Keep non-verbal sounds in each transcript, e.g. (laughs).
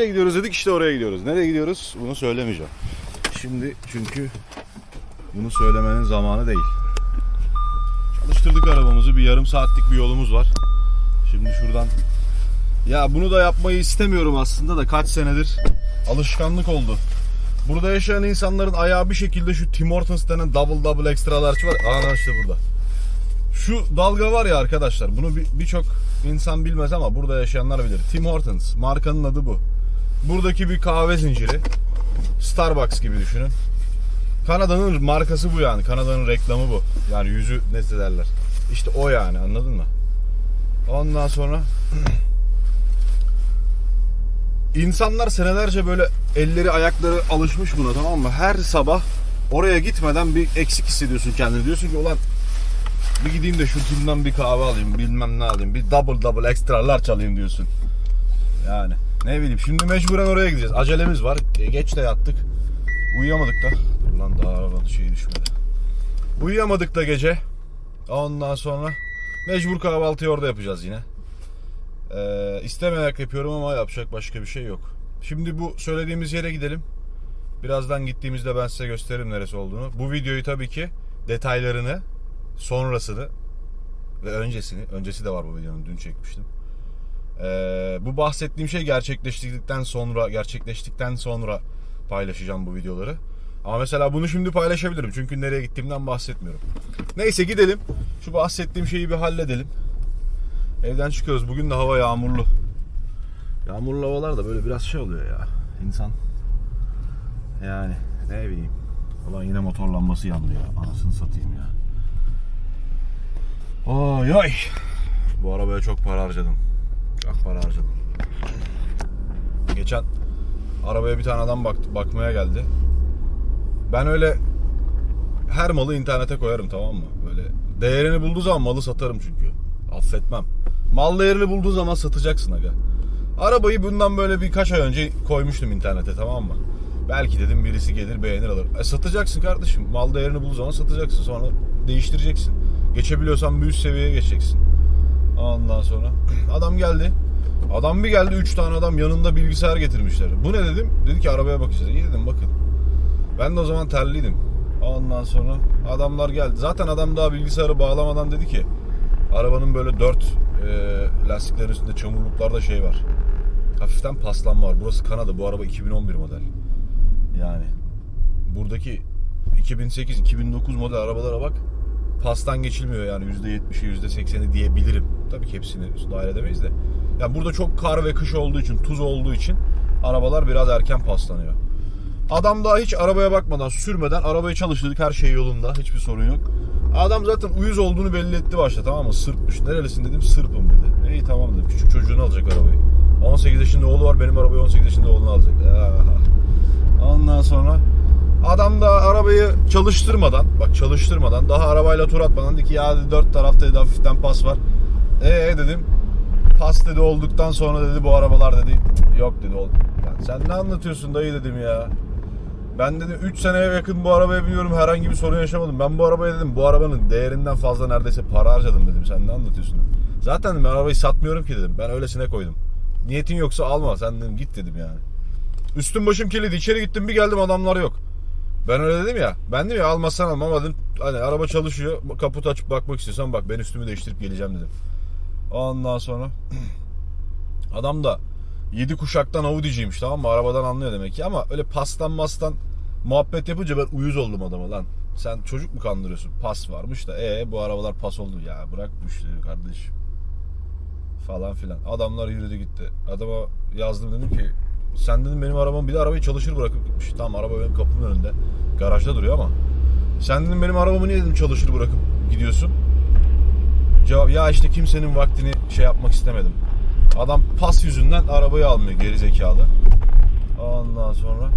Nereye gidiyoruz dedik işte oraya gidiyoruz. Nereye gidiyoruz bunu söylemeyeceğim. Şimdi çünkü bunu söylemenin zamanı değil. Çalıştırdık arabamızı bir yarım saatlik bir yolumuz var. Şimdi şuradan ya bunu da yapmayı istemiyorum aslında da kaç senedir alışkanlık oldu. Burada yaşayan insanların ayağı bir şekilde şu Tim Hortons denen double double extra large var. Aa işte burada. Şu dalga var ya arkadaşlar bunu bir- birçok insan bilmez ama burada yaşayanlar bilir. Tim Hortons markanın adı bu. Buradaki bir kahve zinciri. Starbucks gibi düşünün. Kanada'nın markası bu yani. Kanada'nın reklamı bu. Yani yüzü ne derler. İşte o yani anladın mı? Ondan sonra (clears throat) insanlar senelerce böyle elleri ayakları alışmış buna tamam mı? Her sabah oraya gitmeden bir eksik hissediyorsun kendini. Diyorsun ki ulan bir gideyim de şu Tim'den bir kahve alayım bilmem ne alayım. Bir double double extra large alayım diyorsun. Yani ne bileyim şimdi mecburen oraya gideceğiz. Acelemiz var. E, geç de yattık. Uyuyamadık da. Dur lan daha arabanın şeyi düşmedi. Uyuyamadık da gece. Ondan sonra mecbur kahvaltıyı orada yapacağız yine. Ee, istemeyerek yapıyorum ama yapacak başka bir şey yok. Şimdi bu söylediğimiz yere gidelim. Birazdan gittiğimizde ben size gösteririm neresi olduğunu. Bu videoyu tabii ki detaylarını, sonrasını ve öncesini, öncesi de var bu videonun dün çekmiştim. Ee, bu bahsettiğim şey gerçekleştikten sonra, gerçekleştikten sonra paylaşacağım bu videoları. Ama mesela bunu şimdi paylaşabilirim çünkü nereye gittiğimden bahsetmiyorum. Neyse gidelim. Şu bahsettiğim şeyi bir halledelim. Evden çıkıyoruz. Bugün de hava yağmurlu. Yağmurlu havalar da böyle biraz şey oluyor ya. İnsan yani ne bileyim. Ulan yine motor lambası yandı ya. Anasını satayım ya. Oy oy. Bu arabaya çok para harcadım. Çok para harcadım. Geçen arabaya bir tane adam baktı, bakmaya geldi. Ben öyle her malı internete koyarım tamam mı? Böyle değerini bulduğu zaman malı satarım çünkü. Affetmem. Mal değerini bulduğu zaman satacaksın aga. Arabayı bundan böyle birkaç ay önce koymuştum internete tamam mı? Belki dedim birisi gelir beğenir alır. E satacaksın kardeşim. Mal değerini bulduğu zaman satacaksın. Sonra değiştireceksin. Geçebiliyorsan bir üst seviyeye geçeceksin. Ondan sonra adam geldi. Adam bir geldi 3 tane adam yanında bilgisayar getirmişler. Bu ne dedim? Dedi ki arabaya bakacağız. İyi dedim bakın. Ben de o zaman terliydim. Ondan sonra adamlar geldi. Zaten adam daha bilgisayarı bağlamadan dedi ki arabanın böyle dört e, lastiklerin üstünde çamurluklarda şey var. Hafiften paslanma var. Burası Kanada. Bu araba 2011 model. Yani buradaki 2008-2009 model arabalara bak. Pastan geçilmiyor yani %70'i %80'i diyebilirim. Tabii ki hepsini dahil edemeyiz de. Yani burada çok kar ve kış olduğu için, tuz olduğu için arabalar biraz erken paslanıyor. Adam daha hiç arabaya bakmadan, sürmeden arabayı çalıştırdık. Her şey yolunda. Hiçbir sorun yok. Adam zaten uyuz olduğunu belli etti başta tamam mı? Sırpmış. Nerelisin dedim. Sırpım dedi. İyi tamam dedim. Küçük çocuğunu alacak arabayı. 18 yaşında oğlu var. Benim arabayı 18 yaşında oğlunu alacak. Aha. Ondan sonra adam da arabayı çalıştırmadan, bak çalıştırmadan, daha arabayla tur atmadan dedi ki ya dedi, dört tarafta dedi, hafiften pas var. Ee dedim. Pas dedi olduktan sonra dedi bu arabalar dedi yok dedi oldu. Yani sen ne anlatıyorsun dayı dedim ya. Ben dedim 3 seneye yakın bu arabaya biniyorum herhangi bir sorun yaşamadım. Ben bu arabaya dedim bu arabanın değerinden fazla neredeyse para harcadım dedim. Sen ne anlatıyorsun? dedim. Zaten dedim, ben arabayı satmıyorum ki dedim. Ben öylesine koydum. Niyetin yoksa alma sen dedim git dedim yani. Üstüm başım kilidi içeri gittim bir geldim adamlar yok. Ben öyle dedim ya. Ben dedim ya almazsan alma ama dedim hani araba çalışıyor kaput açıp bakmak istiyorsan bak ben üstümü değiştirip geleceğim dedim. Ondan sonra (clears throat) adam da 7 kuşaktan Audi'ciymiş tamam mı? Arabadan anlıyor demek ki ama öyle pastan mastan muhabbet yapınca ben uyuz oldum adama lan. Sen çocuk mu kandırıyorsun? Pas varmış da e bu arabalar pas oldu ya bırak bu işleri kardeşim. Falan filan. Adamlar yürüdü gitti. Adama yazdım dedim ki sen dedim benim arabam bir de arabayı çalışır bırakıp gitmiş. Tamam araba benim kapımın önünde. Garajda duruyor ama. Sen dedim benim arabamı niye dedim çalışır bırakıp gidiyorsun? Cevap ya işte kimsenin vaktini şey yapmak istemedim. Adam pas yüzünden arabayı almıyor geri zekalı. Ondan sonra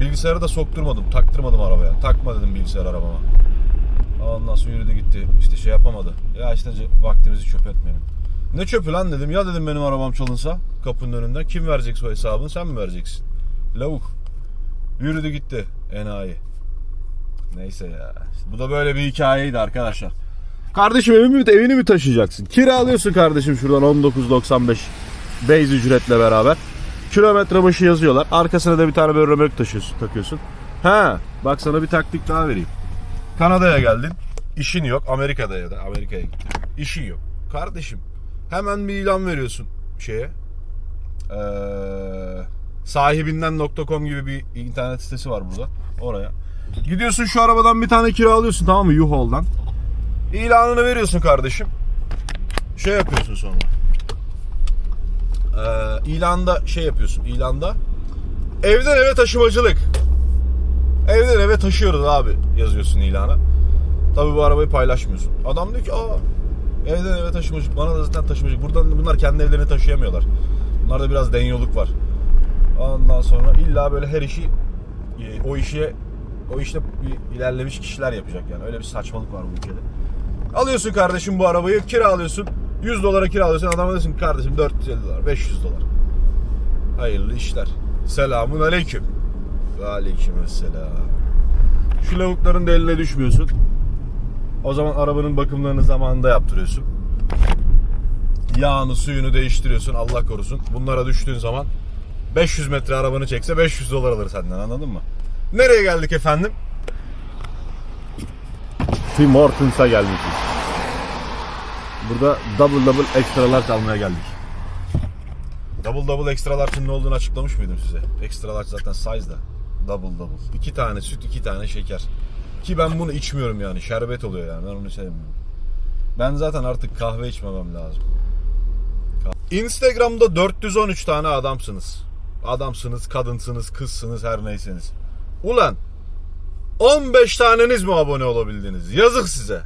bilgisayarı da sokturmadım, taktırmadım arabaya. Takma dedim bilgisayar arabama. Ondan sonra yürüdü gitti. İşte şey yapamadı. Ya işte vaktimizi çöp etmeyelim. Ne çöpü lan dedim. Ya dedim benim arabam çalınsa kapının önünden kim verecek o hesabını? Sen mi vereceksin? Lavuk. Yürüdü gitti enayi. Neyse ya. Bu da böyle bir hikayeydi arkadaşlar. Kardeşim evini mi, evini mi taşıyacaksın? Kiralıyorsun kardeşim şuradan 19.95 base ücretle beraber. Kilometre başı yazıyorlar. Arkasına da bir tane böyle römork taşıyorsun, takıyorsun. Ha, bak sana bir taktik daha vereyim. Kanada'ya geldin. işin yok. Amerika'da ya da Amerika'ya gittin. İşin yok. Kardeşim hemen bir ilan veriyorsun şeye. Ee, sahibinden.com gibi bir internet sitesi var burada. Oraya. Gidiyorsun şu arabadan bir tane kiralıyorsun tamam mı? U-Haul'dan. İlanını veriyorsun kardeşim. Şey yapıyorsun sonra. Ee, ilanda şey yapıyorsun. İlanda evden eve taşımacılık. Evden eve taşıyoruz abi yazıyorsun ilana. Tabii bu arabayı paylaşmıyorsun. Adam diyor ki aa evden eve taşımacılık. Bana da zaten taşımacılık. Buradan bunlar kendi evlerini taşıyamıyorlar. Bunlarda biraz denyoluk var. Ondan sonra illa böyle her işi e, o işe o işte ilerlemiş kişiler yapacak yani. Öyle bir saçmalık var bu ülkede. Alıyorsun kardeşim bu arabayı kiralıyorsun. 100 dolara kiralıyorsun. Adama diyorsun kardeşim 450 dolar, 500 dolar. Hayırlı işler. Selamun aleyküm. Aleyküm selam. Şu lavukların da eline düşmüyorsun. O zaman arabanın bakımlarını zamanında yaptırıyorsun. Yağını, suyunu değiştiriyorsun. Allah korusun. Bunlara düştüğün zaman 500 metre arabanı çekse 500 dolar alır senden anladın mı? Nereye geldik efendim? Tim Hortons'a geldik. Burada double double ekstralar almaya geldik. Double double ekstralar ne olduğunu açıklamış mıydım size? Ekstralar zaten size da. Double double. İki tane süt, iki tane şeker. Ki ben bunu içmiyorum yani. Şerbet oluyor yani. Ben onu sevmiyorum. Ben zaten artık kahve içmemem lazım. Instagram'da 413 tane adamsınız. Adamsınız, kadınsınız, kızsınız, her neyseniz. Ulan 15 taneniz mi abone olabildiniz? Yazık size.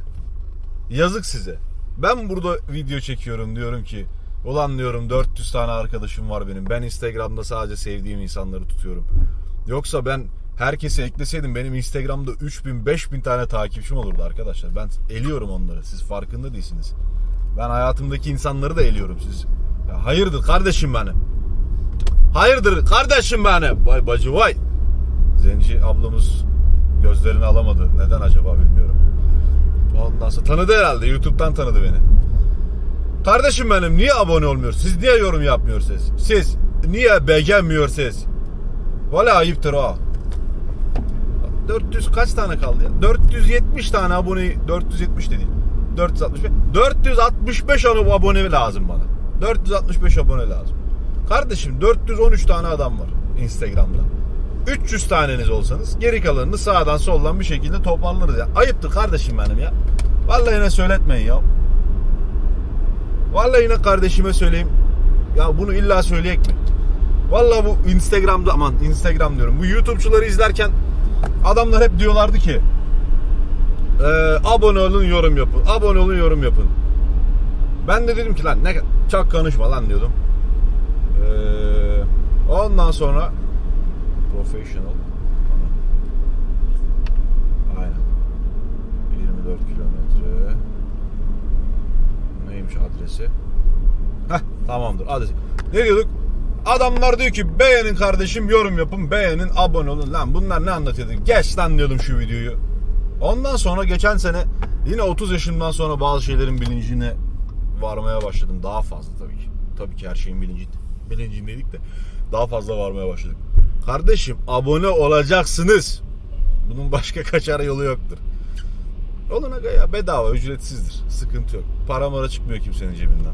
Yazık size. Ben burada video çekiyorum diyorum ki ulan diyorum 400 tane arkadaşım var benim. Ben Instagram'da sadece sevdiğim insanları tutuyorum. Yoksa ben herkesi ekleseydim benim Instagram'da 3000 5000 tane takipçim olurdu arkadaşlar. Ben eliyorum onları. Siz farkında değilsiniz. Ben hayatımdaki insanları da eliyorum siz. Ya hayırdır kardeşim benim. Hayırdır kardeşim benim. Vay bacı vay. Zenci ablamız gözlerini alamadı. Neden acaba bilmiyorum. Ondan sonra tanıdı herhalde. YouTube'dan tanıdı beni. Kardeşim benim niye abone olmuyorsunuz? Siz niye yorum yapmıyorsunuz? Siz niye beğenmiyorsunuz? Valla ayıptır o. 400 kaç tane kaldı ya? 470 tane abone 470 dedi. 465 465 abone- lazım bana. 465 abone lazım. Kardeşim 413 tane adam var Instagram'da. 300 taneniz olsanız geri kalanını sağdan soldan bir şekilde toparlarız ya. Ayıptır kardeşim benim ya. Vallahi yine söyletmeyin ya. Vallahi yine kardeşime söyleyeyim. Ya bunu illa söyleyek mi? Vallahi bu Instagram'da aman Instagram diyorum. Bu YouTube'çuları izlerken adamlar hep diyorlardı ki e, abone olun yorum yapın. Abone olun yorum yapın. Ben de dedim ki lan ne çok konuşma lan diyordum. Ee, ondan sonra professional aynen 24 kilometre neymiş adresi Heh tamamdır adresi ne diyorduk adamlar diyor ki beğenin kardeşim yorum yapın beğenin abone olun lan bunlar ne anlatıyordu geç lan diyordum şu videoyu ondan sonra geçen sene yine 30 yaşımdan sonra bazı şeylerin bilincine varmaya başladım daha fazla tabii ki tabii ki her şeyin bilincinde bilincindeydik de daha fazla varmaya başladık. Kardeşim abone olacaksınız. Bunun başka kaçar yolu yoktur. Olun aga ya bedava ücretsizdir. Sıkıntı yok. Para mara çıkmıyor kimsenin cebinden.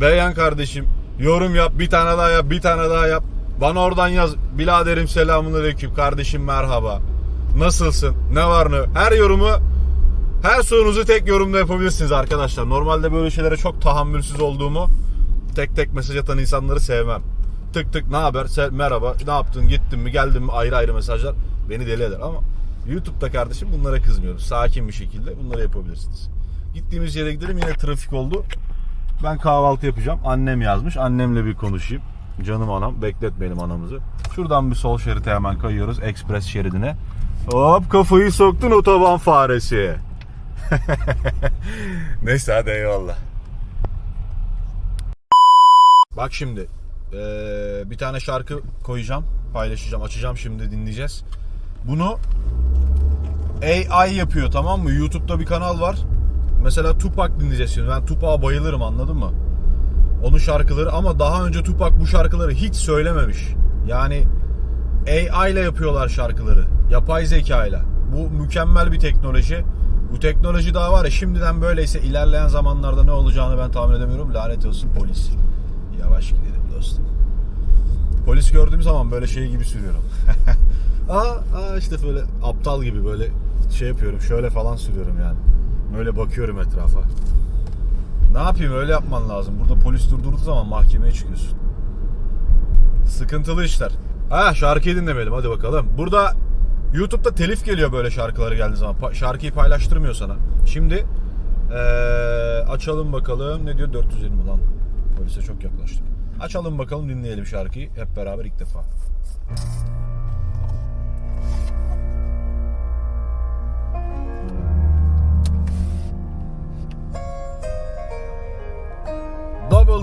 Beğen kardeşim. Yorum yap. Bir tane daha yap. Bir tane daha yap. Bana oradan yaz. Biladerim selamun aleyküm. Kardeşim merhaba. Nasılsın? Ne var ne? Her yorumu her sorunuzu tek yorumda yapabilirsiniz arkadaşlar. Normalde böyle şeylere çok tahammülsüz olduğumu tek tek mesaj atan insanları sevmem. Tık tık ne haber? Se- merhaba. Ne yaptın? Gittin mi? Geldin mi? Ayrı ayrı mesajlar beni deli eder ama YouTube'da kardeşim bunlara kızmıyorum. Sakin bir şekilde bunları yapabilirsiniz. Gittiğimiz yere gidelim. Yine trafik oldu. Ben kahvaltı yapacağım. Annem yazmış. Annemle bir konuşayım. Canım anam. Bekletmeyelim anamızı. Şuradan bir sol şerite hemen kayıyoruz. Ekspres şeridine. Hop kafayı soktun otoban faresi. (laughs) Neyse hadi eyvallah. Bak şimdi eee, bir tane şarkı koyacağım, paylaşacağım, açacağım şimdi dinleyeceğiz. Bunu AI yapıyor tamam mı? YouTube'da bir kanal var. Mesela Tupac dinleyeceğiz şimdi. Ben Tupac'a bayılırım anladın mı? Onun şarkıları ama daha önce Tupac bu şarkıları hiç söylememiş. Yani AI ile yapıyorlar şarkıları. Yapay zeka ile. Bu mükemmel bir teknoloji. Bu teknoloji daha var ya şimdiden böyleyse ilerleyen zamanlarda ne olacağını ben tahmin edemiyorum. Lanet olsun polis. Yavaş gidelim dostum. Polis gördüğüm zaman böyle şey gibi sürüyorum. (laughs) aa, aa işte böyle aptal gibi böyle şey yapıyorum. Şöyle falan sürüyorum yani. Böyle bakıyorum etrafa. Ne yapayım öyle yapman lazım. Burada polis durdurduğu zaman mahkemeye çıkıyorsun. Sıkıntılı işler. Ha şarkıyı dinlemeyelim hadi bakalım. Burada YouTube'da telif geliyor böyle şarkıları geldiği zaman. Pa- şarkıyı paylaştırmıyor sana. Şimdi eee, açalım bakalım. Ne diyor 420 lan. Polise çok yaklaştık. Açalım bakalım dinleyelim şarkıyı. Hep beraber ilk defa.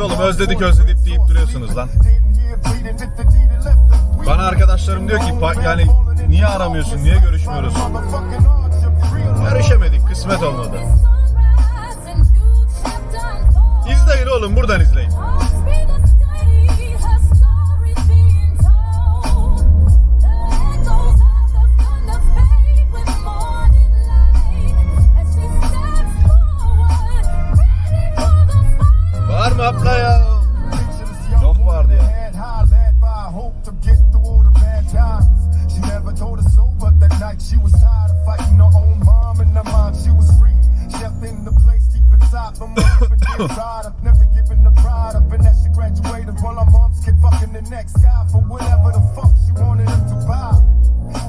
işte oğlum özledik özledik deyip duruyorsunuz lan. Bana arkadaşlarım diyor ki "Pa- yani niye aramıyorsun, niye görüşmüyoruz? Görüşemedik, kısmet olmadı. İzleyin oğlum buradan izleyin. She was tired of fighting her own mom and her mind. She was free. Chef in the place, up (coughs) and get pride up, never giving the pride up. And as she graduated, while her mom's kid fucking the next guy for whatever the fuck she wanted him to buy.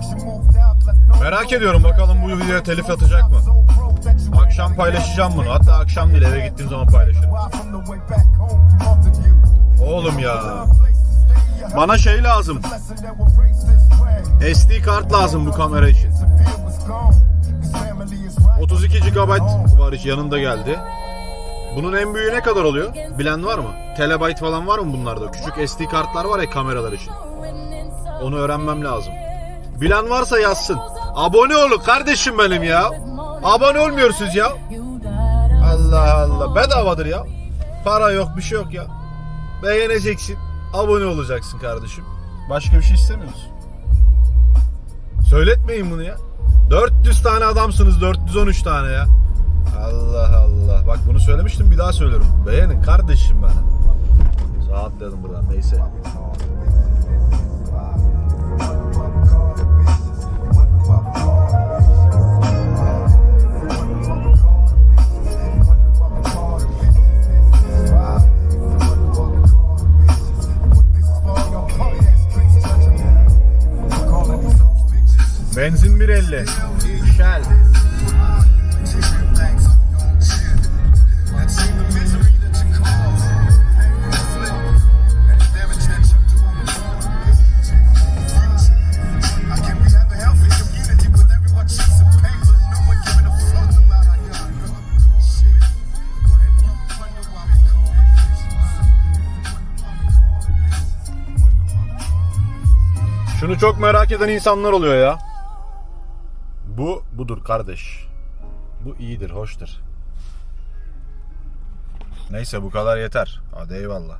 She moved out, left no Merak ediyorum bakalım bu videoya telif atacak mı? Akşam paylaşacağım bunu. Hatta akşam değil eve gittiğim zaman paylaşırım. Oğlum ya. Bana şey lazım. SD kart lazım bu kamera için. 32 GB var hiç yanında geldi. Bunun en büyüğü ne kadar oluyor? Bilen var mı? Terabyte falan var mı bunlarda? Küçük SD kartlar var ya kameralar için. Onu öğrenmem lazım. Bilen varsa yazsın. Abone olun kardeşim benim ya. Abone olmuyorsunuz ya. Allah Allah. Bedavadır ya. Para yok bir şey yok ya. Beğeneceksin. Abone olacaksın kardeşim. Başka bir şey istemiyoruz. Söyletmeyin bunu ya. 400 tane adamsınız 413 tane ya. Allah Allah. Bak bunu söylemiştim bir daha söylüyorum. Beğenin kardeşim bana. Dedim buradan neyse. Çok merak eden insanlar oluyor ya. Bu budur kardeş. Bu iyidir, hoştur. Neyse bu kadar yeter. Hadi eyvallah.